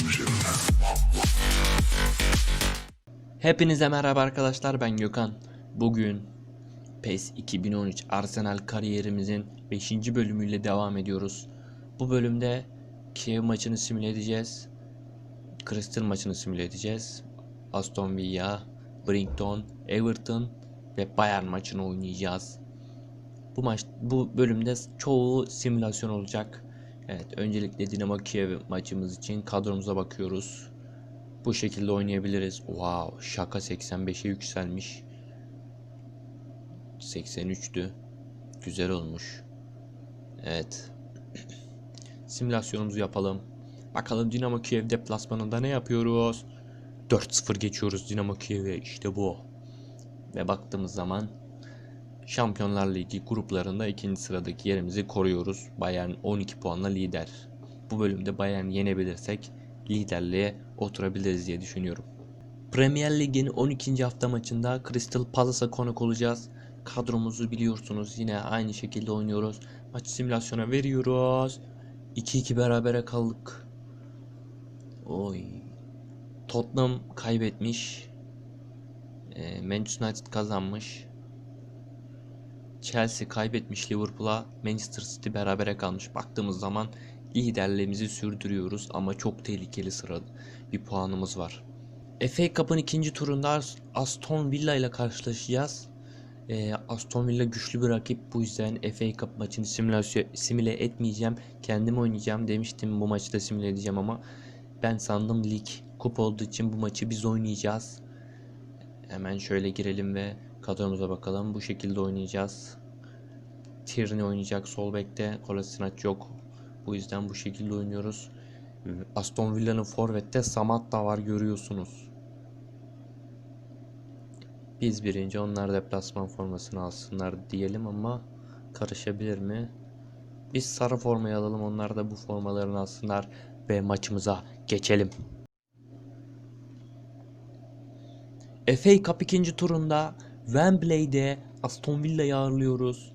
illusion. Hepinize merhaba arkadaşlar ben Gökhan. Bugün PES 2013 Arsenal kariyerimizin 5. bölümüyle devam ediyoruz. Bu bölümde Kiev maçını simüle edeceğiz. Crystal maçını simüle edeceğiz. Aston Villa, Brighton, Everton ve Bayern maçını oynayacağız. Bu maç bu bölümde çoğu simülasyon olacak. Evet, öncelikle Dinamo Kiev maçımız için kadromuza bakıyoruz. Bu şekilde oynayabiliriz. Wow, şaka 85'e yükselmiş. 83'tü. Güzel olmuş. Evet. Simülasyonumuzu yapalım. Bakalım Dinamo Kiev deplasmanında ne yapıyoruz? 4-0 geçiyoruz Dinamo Kiev'e. İşte bu. Ve baktığımız zaman Şampiyonlar Ligi gruplarında ikinci sıradaki yerimizi koruyoruz. Bayern 12 puanla lider. Bu bölümde Bayern yenebilirsek liderliğe oturabiliriz diye düşünüyorum. Premier Lig'in 12. hafta maçında Crystal Palace'a konuk olacağız. Kadromuzu biliyorsunuz yine aynı şekilde oynuyoruz. Maç simülasyona veriyoruz. 2-2 berabere kaldık. Oy. Tottenham kaybetmiş. Ee, Manchester United kazanmış. Chelsea kaybetmiş Liverpool'a. Manchester City berabere kalmış. Baktığımız zaman liderliğimizi sürdürüyoruz ama çok tehlikeli sırada bir puanımız var. FA Cup'ın ikinci turunda Aston Villa ile karşılaşacağız. Ee, Aston Villa güçlü bir rakip. Bu yüzden FA Cup maçını simüle etmeyeceğim. Kendim oynayacağım demiştim bu maçı da simüle edeceğim ama ben sandım lig kup olduğu için bu maçı biz oynayacağız. Hemen şöyle girelim ve kadromuza bakalım. Bu şekilde oynayacağız. Tierney oynayacak sol bekte. Kolasinac yok. Bu yüzden bu şekilde oynuyoruz. Aston Villa'nın forvette Samat da var görüyorsunuz. Biz birinci onlar deplasman formasını alsınlar diyelim ama karışabilir mi? Biz sarı formayı alalım onlar da bu formalarını alsınlar ve maçımıza geçelim. FA Cup ikinci turunda Wembley'de Aston Villa'yı ağırlıyoruz.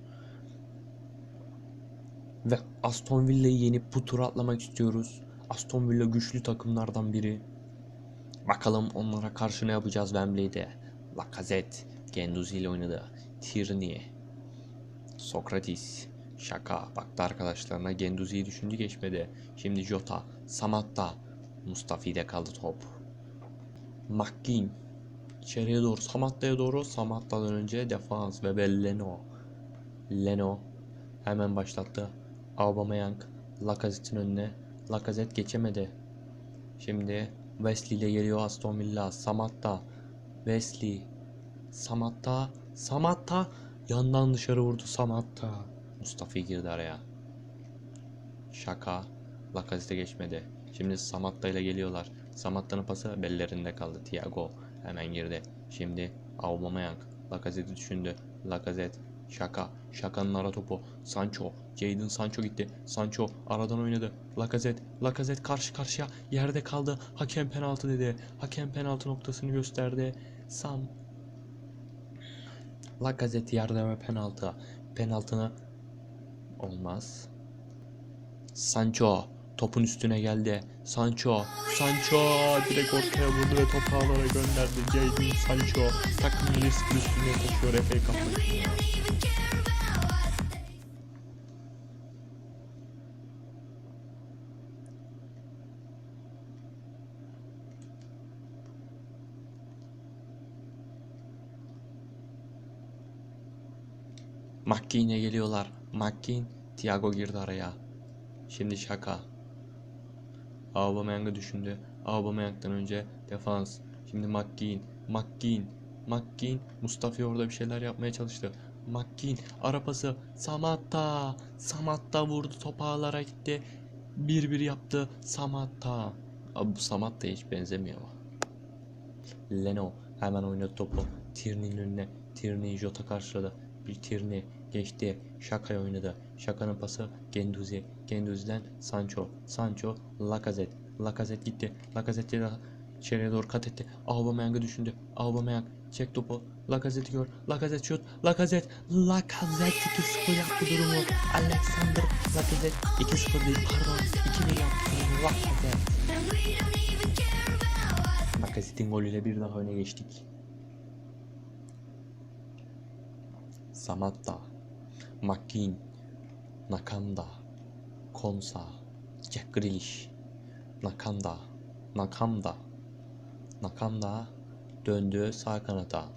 Ve Aston Villa'yı yenip bu turu atlamak istiyoruz. Aston Villa güçlü takımlardan biri. Bakalım onlara karşı ne yapacağız Wembley'de. Lacazette, Gendouzi ile oynadı. Tierney, Sokratis, Şaka baktı arkadaşlarına Gendouzi'yi düşündü geçmedi. Şimdi Jota, Samatta, Mustafi'de kaldı top. McGinn, İçeriye doğru Samatta'ya doğru Samatta'dan önce defans ve Leno. Leno hemen başlattı. Aubameyang Lacazette'in önüne. Lacazette geçemedi. Şimdi Wesley ile geliyor Aston Villa. Samatta. Wesley. Samatta. Samatta. Yandan dışarı vurdu Samatta. Mustafa girdi araya. Şaka. Lacazette geçmedi. Şimdi Samatta ile geliyorlar. Samatta'nın pası bellerinde kaldı. Thiago hemen girdi. Şimdi Aubameyang. Lacazette'i düşündü. Lacazette. Şaka. Şaka'nın ara topu. Sancho. Jadon Sancho gitti. Sancho aradan oynadı. Lacazette. Lacazette karşı karşıya yerde kaldı. Hakem penaltı dedi. Hakem penaltı noktasını gösterdi. Sam. Lacazette yerde ve penaltı. Penaltını olmaz. Sancho topun üstüne geldi. Sancho, Sancho direkt ortaya vurdu ve topu ağlara gönderdi. Jadon Sancho takımın riskli üstüne taşıyor FA Cup McKean'e geliyorlar. McKean, Thiago girdi araya. Şimdi şaka. Aubameyang'ı düşündü. Aubameyang'dan önce defans. Şimdi McKean, McKean, McKean. Mustafa orada bir şeyler yapmaya çalıştı. McKean arapası Samatta. Samatta vurdu top ağlara gitti. 1-1 yaptı Samatta. Abi bu Samatta'ya hiç benzemiyor ama. Leno hemen oynadı topu. Tierney'nin önüne. Tierney Jota karşıladı. Bir Tierney Geçti. Şaka'ya oynadı. Şaka'nın pası Genduzi. Genduzi'den Sancho. Sancho. Lacazette. Lacazette gitti. Lacazette de içeriye doğru kat etti. Aubameyang'ı düşündü. Aubameyang çek topu. Lacazette gör. Lacazette şut. Lacazette. Lacazette 2-0 yaptı durumu. Alexander Lacazette 2-0 değil pardon. 2-1 yaptı. Lacazette. Lacazette'in golüyle bir daha öne geçtik. Samatta, McKean, Nakanda, Konsa, Jack Grealish, Nakanda, Nakamda, döndü sağ kanata.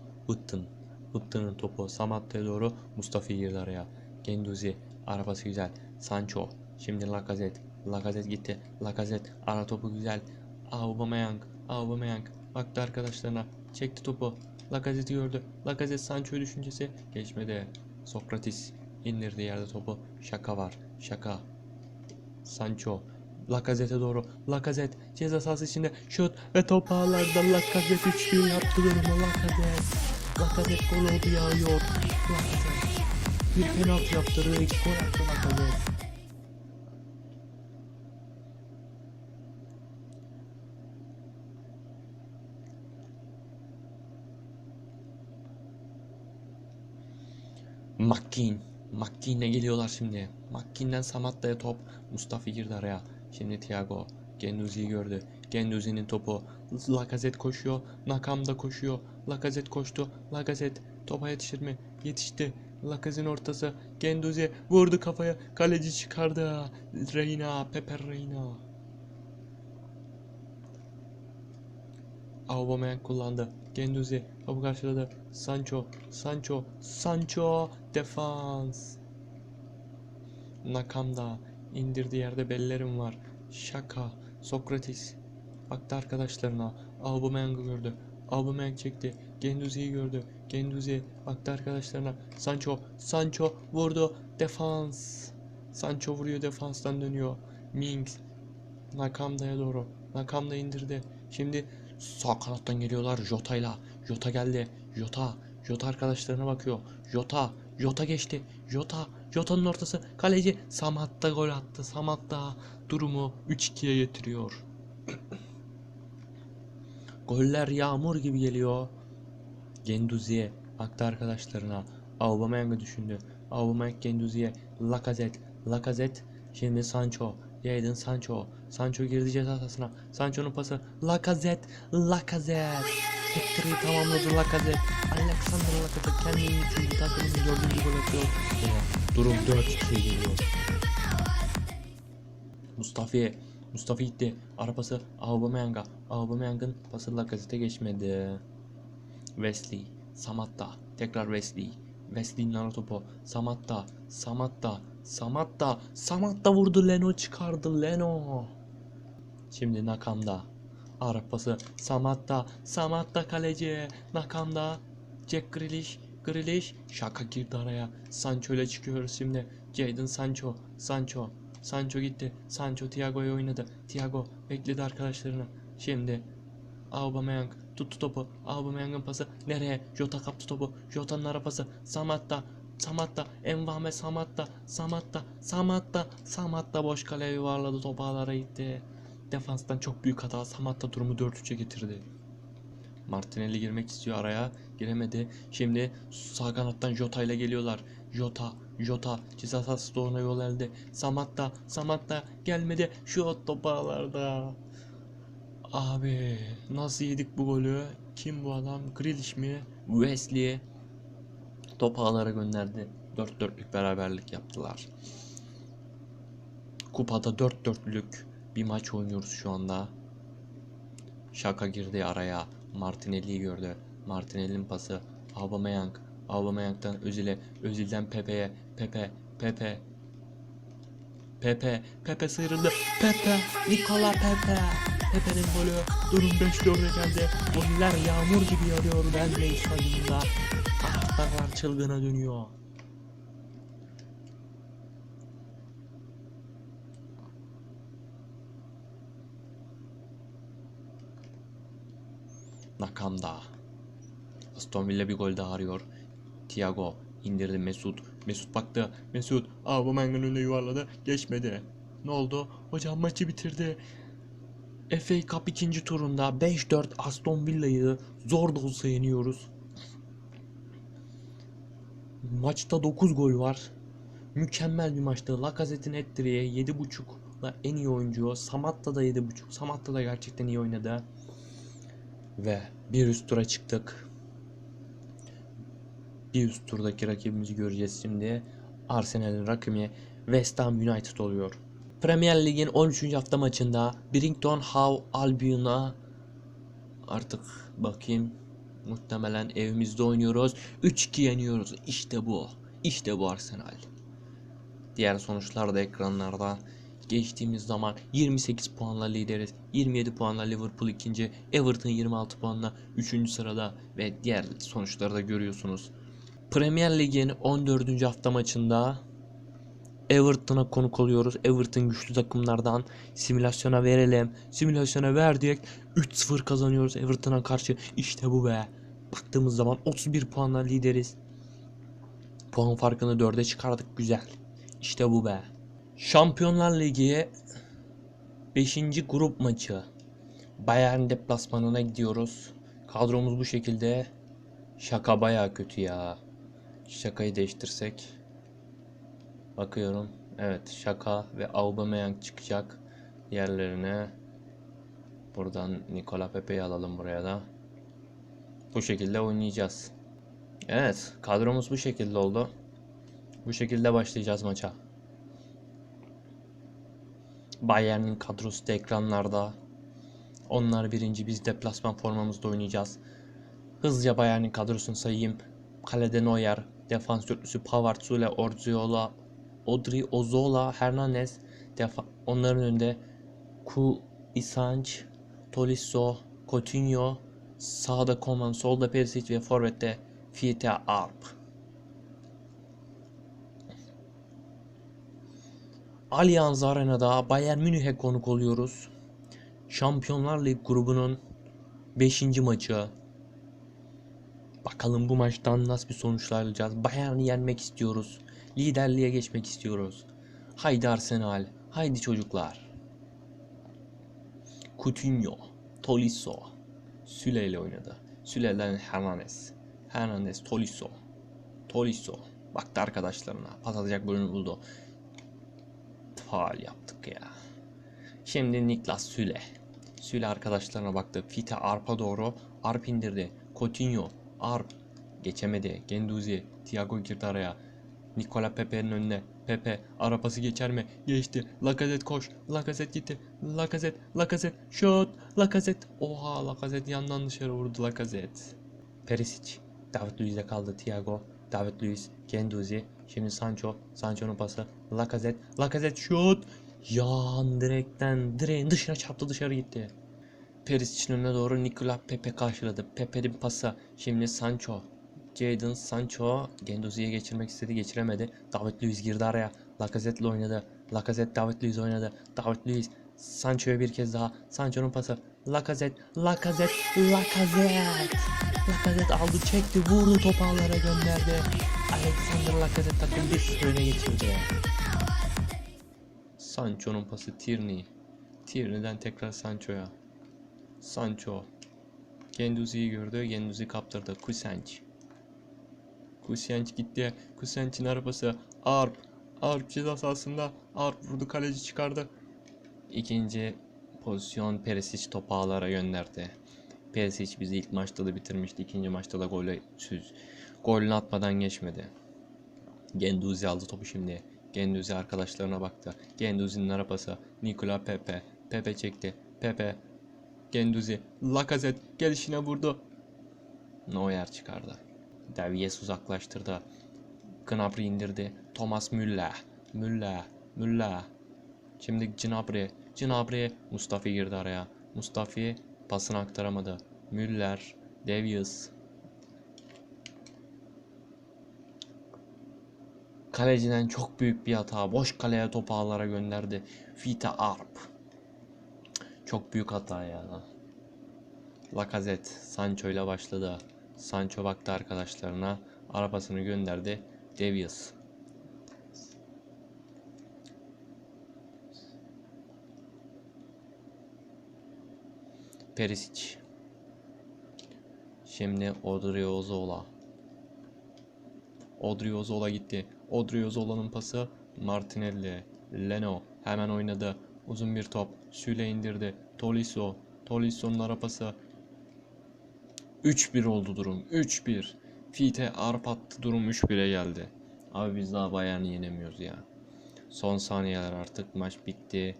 Hıttın, topu Samatta'ya doğru Mustafa girdi araya. Genduzi, arabası güzel. Sancho, şimdi Lacazette, Lacazette gitti. Lacazette, ara topu güzel. Aubameyang, Aubameyang baktı arkadaşlarına, çekti topu. Lacazette gördü. Lacazette Sancho düşüncesi geçmedi. Sokratis indirdi yerde topu. Şaka var. Şaka. Sancho. Lacazette'e doğru. Lacazette ceza sahası içinde şut ve top ağlarda Lacazette 3-1 yaptı durumu Lacazette. Lacazette gol oldu yağıyor. Lacazette. Bir penaltı yaptırdı. gol attı Lacazette. McKean. McKean'e geliyorlar şimdi. McKean'den Samatta'ya top. Mustafa girdi araya. Şimdi Thiago. Genduzi'yi gördü. Genduzi'nin topu. Lacazette koşuyor. Nakam da koşuyor. Lacazette koştu. Lacazette topa yetişir mi? Yetişti. Lacazette'in ortası. Genduzi vurdu kafaya. Kaleci çıkardı. Reina. Pepe Reina. Aubameyang kullandı. Genduzi topu karşıladı. Sancho, Sancho, Sancho defans. Nakamda indirdi yerde bellerim var. Şaka. Sokratis baktı arkadaşlarına. Aubameyang'ı gördü. Aubameyang çekti. Genduzi'yi gördü. Genduzi baktı arkadaşlarına. Sancho, Sancho vurdu. Defans. Sancho vuruyor defanstan dönüyor. Mings Nakamda'ya doğru. Nakamda indirdi. Şimdi sağ kanattan geliyorlar Jota'yla. Jota geldi. Jota. Jota arkadaşlarına bakıyor. Jota. Jota geçti. Jota. Jota'nın ortası. Kaleci Samatta gol attı. Samatta durumu 3-2'ye getiriyor. Goller yağmur gibi geliyor. Genduzi'ye baktı arkadaşlarına. Aubameyang'ı düşündü. Aubameyang Genduzi'ye. Lacazette. Lacazette. Şimdi Sancho. Jadon Sancho. Sancho girdi ceza sahasına. Sancho'nun pası. Lacazette. Lacazette. Victory tamamladı Lacazette. Alexander Lacazette kendinin üçüncü takımının dördüncü gol atıyor. Durum 4-2'ye geliyor. Mustafi. Mustafi gitti. Arabası Aubameyang'a. Aubameyang'ın pası Lacazette'e geçmedi. Wesley. Samatta. Tekrar Wesley. Wesley'nin ara topu. Samatta. Samatta. Samatta. Samatta vurdu. Leno çıkardı. Leno. Şimdi Nakam'da. Arapası Samatta. Samatta kaleci. Nakam'da. Jack Grealish. Grealish. Şaka girdi araya. Sancho ile çıkıyoruz şimdi. Jadon Sancho. Sancho. Sancho gitti. Sancho Thiago'ya oynadı. Thiago bekledi arkadaşlarını. Şimdi Aubameyang tuttu topu. Aubameyang'ın pası nereye? Jota kaptı topu. Jota'nın arabası. Samatta. Samatta. Envame Samatta. Samatta. Samatta. Samatta boş kaleye yuvarladı. Topu ağlara gitti. Defanstan çok büyük hata. Samatta durumu 4-3'e getirdi. Martinelli girmek istiyor araya. Giremedi. Şimdi sağ kanattan Jota ile geliyorlar. Jota, Jota ceza sahası doğruna yol elde. Samatta, Samatta gelmedi. Şu topu ağlarda. Abi nasıl yedik bu golü? Kim bu adam? Grealish mi? Wesley. Top ağlara gönderdi. 4-4'lük beraberlik yaptılar. Kupada 4-4'lük bir maç oynuyoruz şu anda. Şaka girdi araya. Martinelli'yi gördü. Martinelli'nin pası. Aubameyang. Aubameyang'dan Özil'e. Özil'den Pepe'ye. Pepe. Pepe. Pepe. Pepe sıyrıldı. Pepe. Nikola Pepe. Pepe'nin golü. Durum 5-4'e geldi. Goller yağmur gibi yağıyor Wembley stadyumunda. Taraftarlar çılgına dönüyor. Nakamda. Aston Villa bir gol daha arıyor. Thiago indirdi Mesut. Mesut baktı. Mesut Aubameyang'ın önüne yuvarladı. Geçmedi. Ne oldu? Hocam maçı bitirdi. FA Cup ikinci turunda 5-4 Aston Villa'yı zor da olsa yeniyoruz. Maçta 9 gol var. Mükemmel bir maçtı. Lacazette'in ettireye 7.5'la en iyi oyuncu. Samatta da 7.5. Samatta da gerçekten iyi oynadı. Ve bir üst tura çıktık. Bir üst turdaki rakibimizi göreceğiz şimdi. Arsenal'in rakibi West Ham United oluyor. Premier Lig'in 13. hafta maçında Brington Hove Albion'a artık bakayım muhtemelen evimizde oynuyoruz. 3-2 yeniyoruz. İşte bu. İşte bu Arsenal. Diğer sonuçlar da ekranlarda. Geçtiğimiz zaman 28 puanla lideriz. 27 puanla Liverpool ikinci. Everton 26 puanla 3. sırada. Ve diğer sonuçları da görüyorsunuz. Premier Lig'in 14. hafta maçında Everton'a konuk oluyoruz. Everton güçlü takımlardan simülasyona verelim. Simülasyona verdik. 3-0 kazanıyoruz Everton'a karşı. İşte bu be. Baktığımız zaman 31 puanla lideriz. Puan farkını 4'e çıkardık. Güzel. İşte bu be. Şampiyonlar Ligi 5. grup maçı. Bayern deplasmanına gidiyoruz. Kadromuz bu şekilde. Şaka baya kötü ya. Şakayı değiştirsek. Bakıyorum. Evet Şaka ve Aubameyang çıkacak yerlerine. Buradan Nikola Pepe'yi alalım buraya da. Bu şekilde oynayacağız. Evet kadromuz bu şekilde oldu. Bu şekilde başlayacağız maça. Bayern'in kadrosu da ekranlarda. Onlar birinci biz deplasman formamızda oynayacağız. Hızlıca Bayern'in kadrosunu sayayım. Kalede Neuer, defans dörtlüsü Pavard, Sule, Ordziola, Odri, Ozola, Hernandez. Defa onların önünde Ku, Isanç, Tolisso, Coutinho, sağda Koman, solda Perisic ve forvette Fiete Arp. Allianz Arena'da Bayern Münih'e konuk oluyoruz. Şampiyonlar Lig grubunun 5. maçı. Bakalım bu maçtan nasıl bir sonuçlar alacağız. Bayern'i yenmek istiyoruz. Liderliğe geçmek istiyoruz. Haydi Arsenal. Haydi çocuklar. Coutinho, Tolisso, Süle ile oynadı. Süle'den Hernandez. Hernandez, Tolisso. Tolisso. Baktı arkadaşlarına. Pas atacak bölümü buldu. Faal yaptık ya. Şimdi Niklas Süle. Süle arkadaşlarına baktı. Fite Arp'a doğru. Arp indirdi. Coutinho. Arp. Geçemedi. Genduzi. Thiago girdi araya. Nikola Pepe'nin önüne. Pepe arabası geçer mi? Geçti. Lacazette koş. Lacazette gitti. Lacazette. Lacazette. Şut. Lacazette. Oha Lacazette yandan dışarı vurdu Lacazette. Perisic. David Luiz'e kaldı Thiago. David Luiz. Genduzi. Şimdi Sancho. Sancho'nun pası. Lacazette. Lacazette şut. Yan direkten direğin dışına çarptı dışarı gitti. Perisic'in önüne doğru Nikola Pepe karşıladı. Pepe'nin pası. Şimdi Sancho. Jadon Sancho Genduzi'ye geçirmek istedi geçiremedi. David Luiz girdi araya. Lacazette oynadı. Lacazette David Luiz oynadı. David Luiz Sancho'ya bir kez daha. Sancho'nun pası. Lacazette, Lacazette, Lacazette. Lacazette aldı çekti vurdu topu gönderdi. Alexander Lacazette takım bir öne geçirdi. Sancho'nun pası Tierney. Tierney'den tekrar Sancho'ya. Sancho. Genduzi'yi gördü. Genduzi kaptırdı. Kusenç. Kusenç gitti. Kusenç'in arabası. Arp. Arp ceza sahasında. Arp vurdu kaleci çıkardı. İkinci pozisyon Perisic topu ağlara gönderdi. Perisic bizi ilk maçta da bitirmişti. İkinci maçta da golü süz. Golünü atmadan geçmedi. Genduzi aldı topu şimdi. Genduzi arkadaşlarına baktı. Genduzi'nin arabası. Nikola Pepe. Pepe çekti. Pepe. Genduzi. Lacazette gelişine vurdu. Neuer çıkardı. Davies uzaklaştırdı. Gnabry indirdi. Thomas Müller. Müller. Müller. Şimdi Gnabry. Gnabry. Mustafi girdi araya. Mustafi pasını aktaramadı. Müller. Davies. Kaleciden çok büyük bir hata. Boş kaleye topu ağlara gönderdi. Fita Arp. Çok büyük hata ya. Lacazette Sancho ile başladı. Sancho baktı arkadaşlarına. Arabasını gönderdi. Davies. Perisic. Şimdi Odriozola. Odriozola gitti. Odriozola'nın pası Martinelli. Leno hemen oynadı. Uzun bir top. Süle indirdi. Tolisso. Tolisso'nun ara pası. 3-1 oldu durum. 3-1. Fite arp attı durum 3-1'e geldi. Abi biz daha Bayern'i yenemiyoruz ya. Son saniyeler artık maç bitti.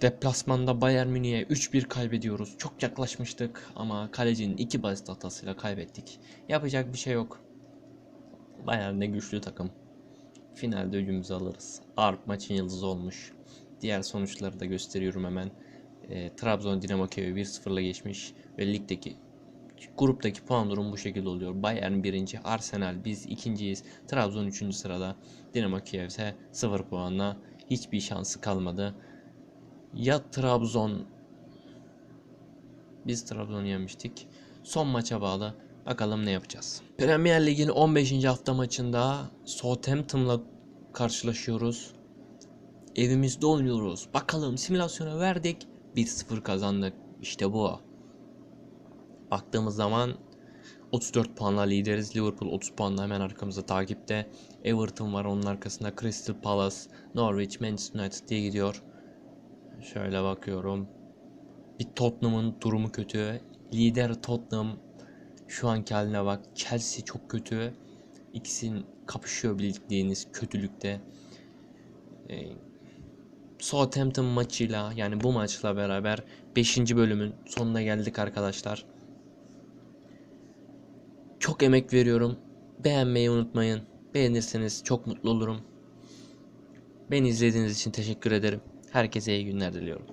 Deplasmanda Bayern Münih'e 3-1 kaybediyoruz. Çok yaklaşmıştık ama kalecinin iki basit hatasıyla kaybettik. Yapacak bir şey yok. Bayern de güçlü takım. Finalde öcümüzü alırız. Arp maçın yıldızı olmuş. Diğer sonuçları da gösteriyorum hemen. E, Trabzon Dinamo Kiev'i 1-0'la geçmiş ve ligdeki gruptaki puan durumu bu şekilde oluyor. Bayern birinci, Arsenal biz ikinciyiz. Trabzon üçüncü sırada. Dinamo Kiev ise 0 puanla hiçbir şansı kalmadı. Ya Trabzon biz Trabzon'u yenmiştik. Son maça bağlı. Bakalım ne yapacağız. Premier Lig'in 15. hafta maçında Southampton'la karşılaşıyoruz. Evimizde oynuyoruz. Bakalım simülasyona verdik. 1-0 kazandık. İşte bu. Baktığımız zaman 34 puanla lideriz. Liverpool 30 puanla hemen arkamızda takipte. Everton var onun arkasında. Crystal Palace, Norwich, Manchester United diye gidiyor. Şöyle bakıyorum. Bir Tottenham'ın durumu kötü. Lider Tottenham şu anki haline bak. Chelsea çok kötü. İkisinin kapışıyor bildiğiniz kötülükte. Southampton maçıyla yani bu maçla beraber 5. bölümün sonuna geldik arkadaşlar. Çok emek veriyorum. Beğenmeyi unutmayın. Beğenirseniz çok mutlu olurum. Beni izlediğiniz için teşekkür ederim. Herkese iyi günler diliyorum.